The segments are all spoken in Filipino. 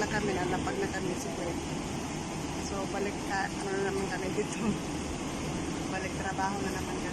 na kami, nalapag na kami si Kuya. So, balik ka, ano na naman kami dito. Balik trabaho na naman kami.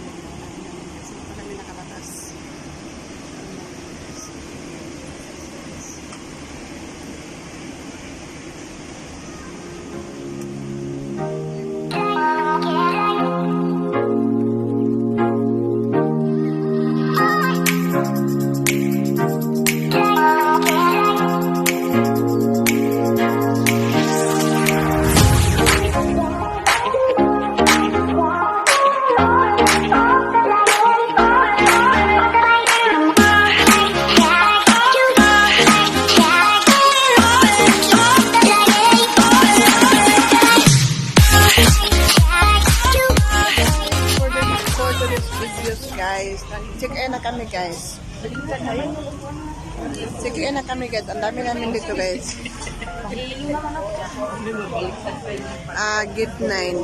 Ah, gate 9.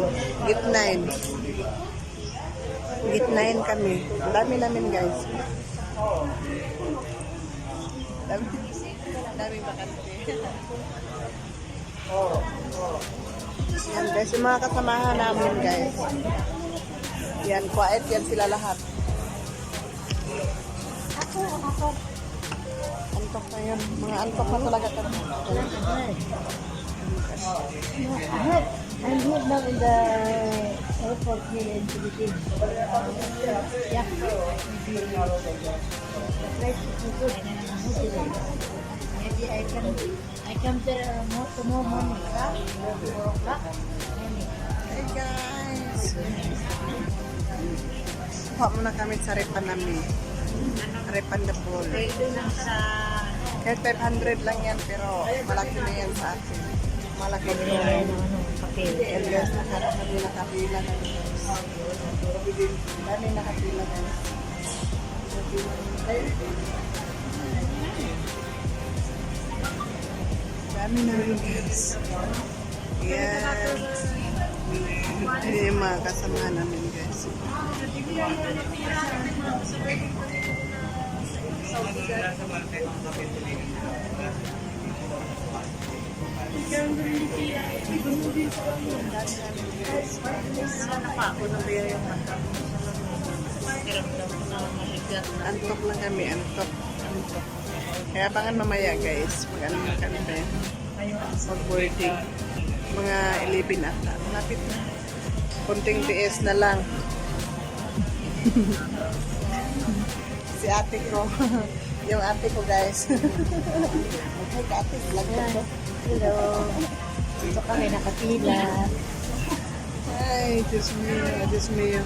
Gate 9. Gate 9 kami. Ang dami namin, guys. Dami, dami bakante. Yan, guys. Yung mga kasamahan namin, guys. Yan, quiet yan sila lahat. Antok na yun. Mga antok na talaga kami. I'm here now in the airport here in Philippines. Yeah. The. Maybe I can I more. Hey guys! Muna kami sa repan namin. Repan na pool. Kahit 500 lang yan, pero malaki na yan sa atin. Malaki na yan. Papel. And guys, nakara kami nakapila na guys. Dami nakapila na. Dami na rin guys. Yan. Hindi yung mga kasama namin guys. Antok lang kami, antok. Antok. Kaya abangan mamaya guys. Mag ano na kami ba? Mag-boarding. Mga 11 ata. Malapit na. Kunting tiis na lang. si ate ko. Yung ate ko guys. Okay, ate. Vlog ko. Hello. Dito kami nakapila. Ay, Diyos mio, Diyos mio.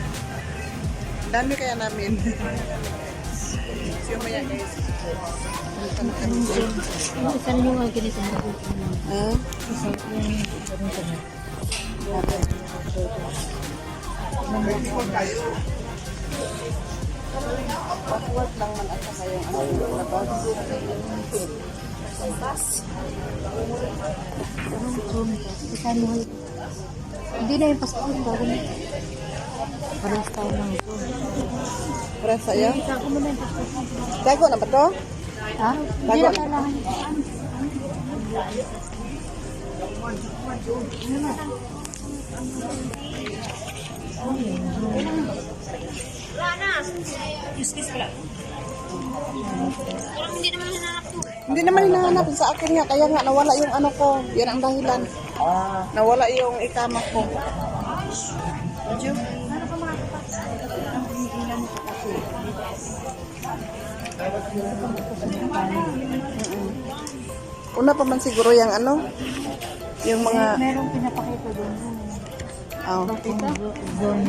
Dami kaya namin. Siyo maya guys. Punta na kami. Yung isa yung mga ko. Ha? Work lang man at saka yung ano labas. Hindi na yung pasto yung bago na. Parang sa taon lang ito. Para sa'yo? Isa ko muna yung pasto. Dago na ba to? Ha? Hindi na kailangan. Hindi naman hinahanap sa akin nga. Kaya nga nawala yung ano ko. Yan ang dahilan. Nawala yung ikama ko. Medyo. Una pa man siguro yung ano, yung mga, Merong pinapakita doon. oh? Zone,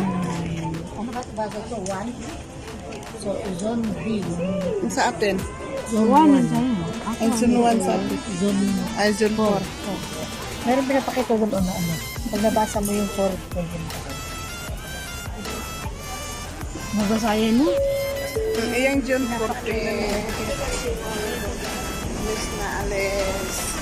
ano ba ito? One? So, zone B. sa atin. Zone 1. Ay, sunuan sa atin. Zone Ay, June 4. Meron pinapakita doon ano ano. Pag nabasa mo yung 4, pupunta. Mabasayan mo? Mm, Iyang June 14. Alis na alis.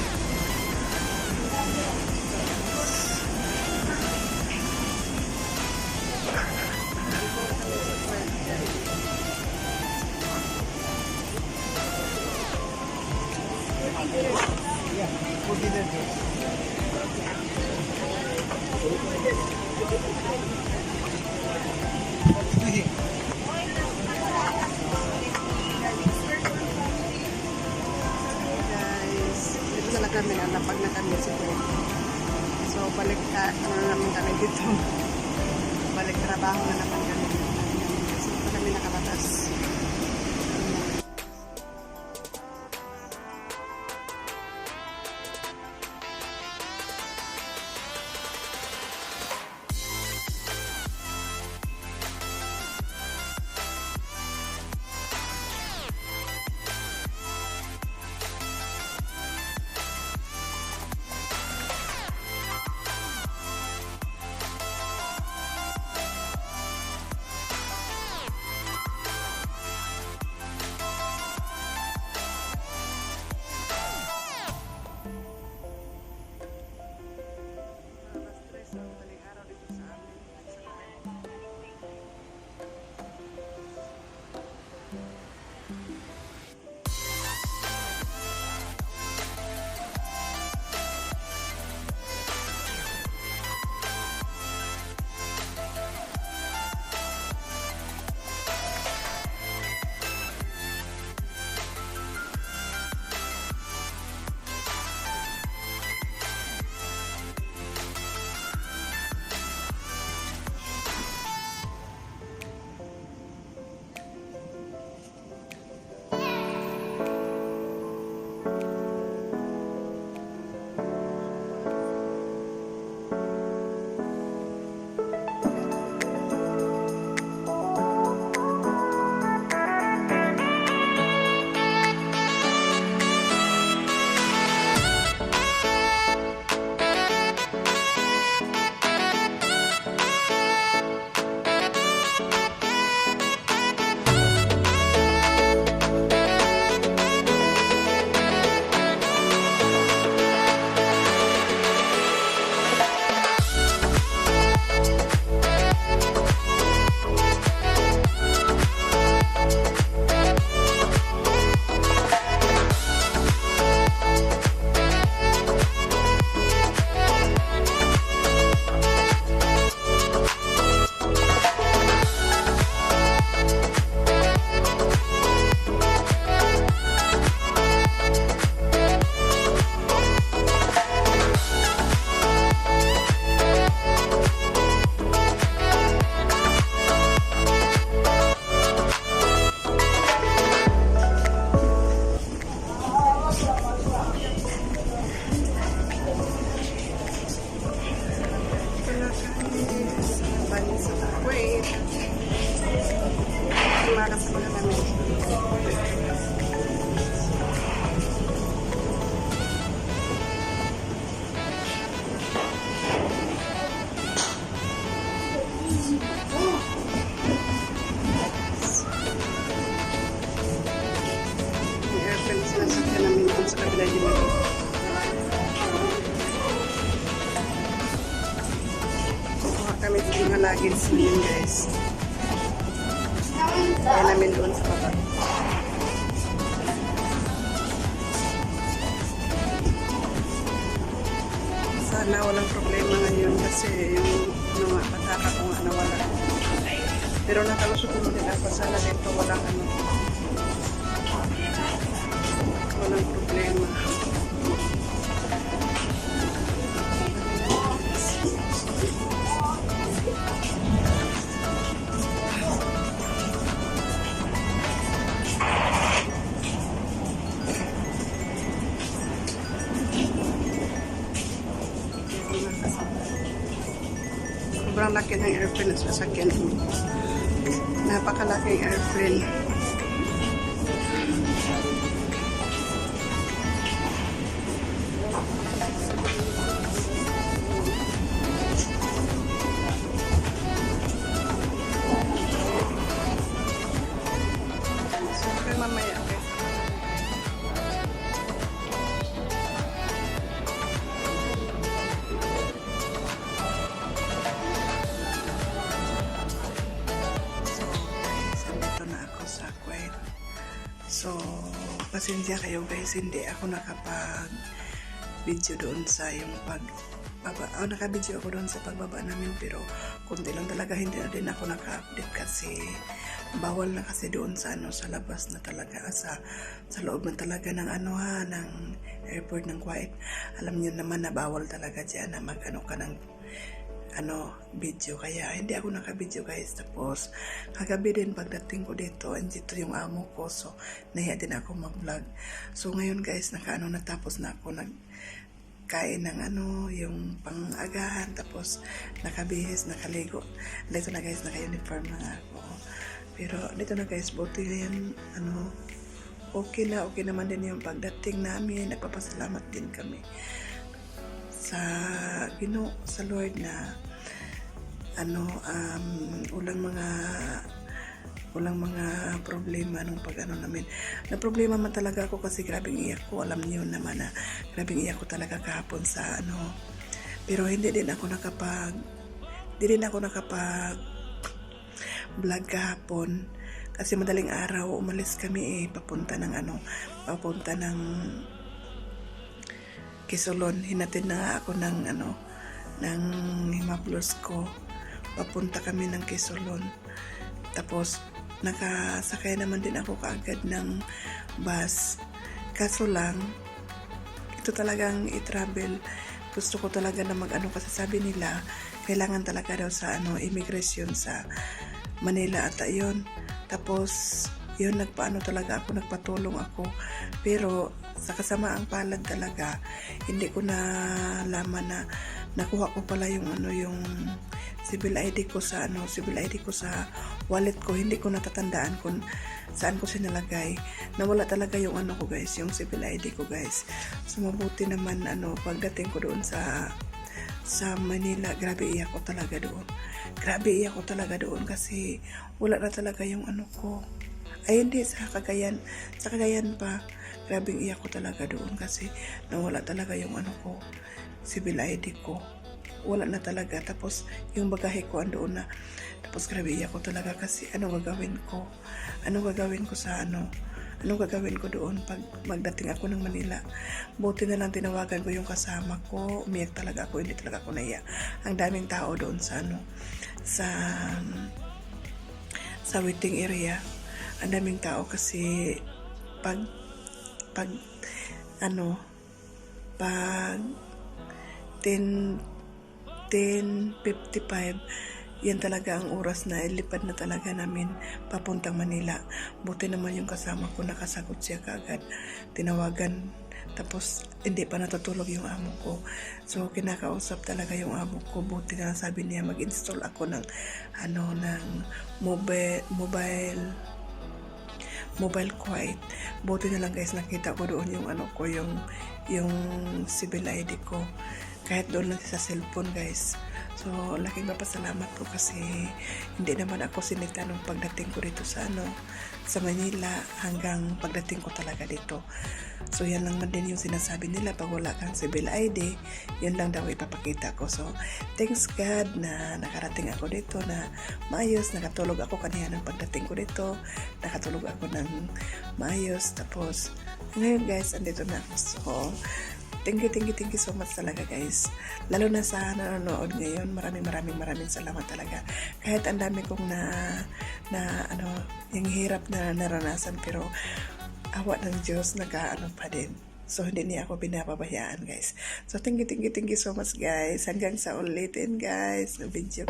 sana walang problema ngayon kasi yung mga pataka ko ano, nga nawala. Pero nakalusok ko din ako sana dito walang ano. Walang problema. Sobrang laki ng airplane at sasakyan mo. Napakalaki airplane. pasensya kayo guys, hindi ako nakapag video doon sa yung pag baba, oh, nakabidyo ako doon sa pagbaba namin pero konti lang talaga hindi na din ako naka-update kasi bawal na kasi doon sa ano sa labas na talaga ah, sa sa loob na talaga ng ano ha ng airport ng Kuwait alam niyo naman na bawal talaga diyan na magano ka ng ano, video. Kaya hindi ako naka-video guys. Tapos, kagabi din pagdating ko dito, andito yung amo ko. So, nahiya din ako mag-vlog. So, ngayon guys, naka-ano natapos na ako nag kain ng ano, yung pang-agahan. Tapos, nakabihis, nakaligo. Dito na guys, naka-uniform na ako. Pero, dito na guys, buti na ano, okay na, okay naman din yung pagdating namin. Nagpapasalamat din kami sa Ginoo sa Lord na ano um ulang mga ulang mga problema nung pag ano namin. Na problema man talaga ako kasi grabing iyak ko. Alam niyo naman na grabing iyak ko talaga kahapon sa ano pero hindi din ako nakapag hindi din ako nakapag vlog kahapon. Kasi madaling araw umalis kami eh papunta ng ano papunta ng Kisulon. Hinatid na nga ako ng ano, ng himaplos ko. Papunta kami ng Kisulon. Tapos, nakasakay naman din ako kaagad ng bus. Kaso lang, ito talagang i-travel. Gusto ko talaga na mag-ano kasi sabi nila, kailangan talaga daw sa ano, immigration sa Manila at ayun. Tapos, yun nagpaano talaga ako, nagpatulong ako. Pero sa kasamaang palad talaga, hindi ko na laman na nakuha ko pala yung ano yung civil ID ko sa ano, civil ID ko sa wallet ko. Hindi ko natatandaan kung saan ko sinalagay. Nawala talaga yung ano ko guys, yung civil ID ko guys. So mabuti naman ano, pagdating ko doon sa sa Manila, grabe iyak ko talaga doon. Grabe iyak ko talaga doon kasi wala na talaga yung ano ko. Ay hindi, sa Cagayan, sa Cagayan pa, grabe iyak ko talaga doon kasi nawala talaga yung ano ko, civil ID ko. Wala na talaga. Tapos yung bagahe ko andoon na. Tapos grabe iyak ko talaga kasi ano gagawin ko? Ano gagawin ko sa ano? Ano gagawin ko doon pag magdating ako ng Manila? Buti na lang tinawagan ko yung kasama ko. Umiyak talaga ako, hindi talaga ako naiyak. Ang daming tao doon sa ano, sa sa waiting area. Ang daming tao kasi pag pag ano pag 10 10.55 yan talaga ang oras na ilipad na talaga namin papuntang Manila. Buti naman yung kasama ko nakasagot siya kaagad. Tinawagan tapos hindi pa natutulog yung amo ko. So kinakausap talaga yung amo ko. Buti na sabi niya mag-install ako ng ano ng mobile mobile mobile quiet. Buti na lang guys nakita ko doon yung ano ko yung yung civil ID ko. Kahit doon lang sa cellphone guys. So, laking papasalamat ko kasi hindi naman ako sinita nung pagdating ko dito sa ano, sa Manila hanggang pagdating ko talaga dito. So, yan lang man din yung sinasabi nila pag wala kang civil ID, yun lang daw ipapakita ko. So, thanks God na nakarating ako dito na maayos, nakatulog ako kanina ng pagdating ko dito, nakatulog ako ng maayos. Tapos, ngayon guys, andito na ako. So, Thank you, thank you, thank you so much talaga guys. Lalo na sa nanonood ngayon, maraming maraming maraming salamat talaga. Kahit ang dami kong na, na ano, yung hirap na naranasan pero awa ng Diyos nag-ano pa din. So, hindi niya ako binababayaan, guys. So, thank you, thank you, thank you so much, guys. Hanggang sa ulitin, guys, video.